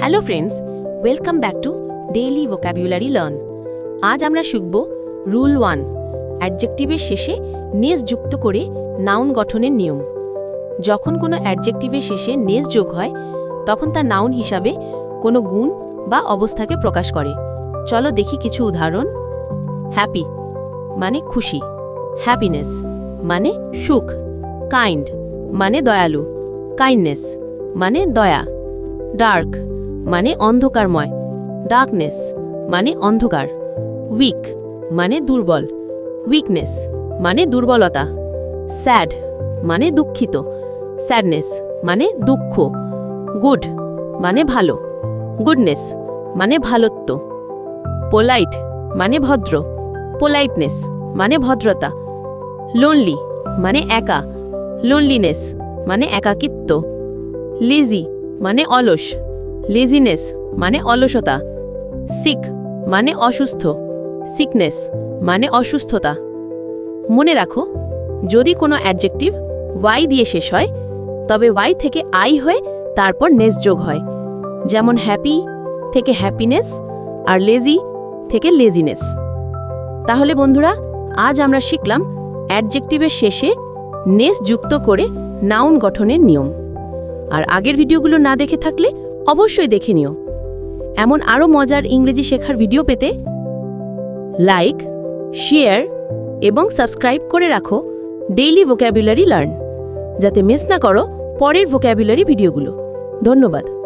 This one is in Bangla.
Hello friends welcome back to daily vocabulary learn আজ আমরা শিখব রুল ওয়ান অ্যাডজেক্টিভের শেষে নেস যুক্ত করে নাউন গঠনের নিয়ম। যখন কোনো অ্যাডজেক্টিভের শেষে নেস যোগ হয়, তখন তা নাউন হিসাবে কোনো গুণ বা অবস্থাকে প্রকাশ করে। চলো দেখি কিছু উদাহরণ। হ্যাপি মানে খুশি। হ্যাপিনেস মানে সুখ। কাইন্ড মানে দয়ালু। কাইন্ডনেস মানে দয়া। ডার্ক মানে অন্ধকারময়। ডার্কনেস মানে অন্ধকার। উইক মানে দুর্বল। উইকনেস মানে দুর্বলতা। স্যাড মানে দুঃখিত। স্যাডনেস মানে দুঃখ। গুড মানে ভালো। গুডনেস মানে ভালত্ব। পোলাইট মানে ভদ্র। পোলাইটনেস মানে ভদ্রতা। লোনলি মানে একা। লোনলিনেস মানে একাকিত্ব। লেজি মানে অলস। লেজিনেস মানে অলসতা। সিক মানে অসুস্থ। সিকনেস মানে অসুস্থতা। মনে রাখো, যদি কোনো অ্যাডজেক্টিভ ওয়াই দিয়ে শেষ হয়, তবে ওয়াই থেকে আই হয়ে তারপর নেস যোগ হয়। যেমন হ্যাপি থেকে হ্যাপিনেস আর লেজি থেকে লেজিনেস তাহলে বন্ধুরা, আজ আমরা শিখলাম অ্যাডজেক্টিভের শেষে নেস যুক্ত করে নাউন গঠনের নিয়ম। আর আগের ভিডিওগুলো না দেখে থাকলে অবশ্যই দেখে নিও। এমন আরও মজার ইংরেজি শেখার ভিডিও পেতে লাইক, শেয়ার এবং সাবস্ক্রাইব করে রাখো ডেইলি ভোক্যাবুলারি লার্ন, যাতে মিস না করো পরের ভোক্যাবুলারি ভিডিওগুলো। ধন্যবাদ।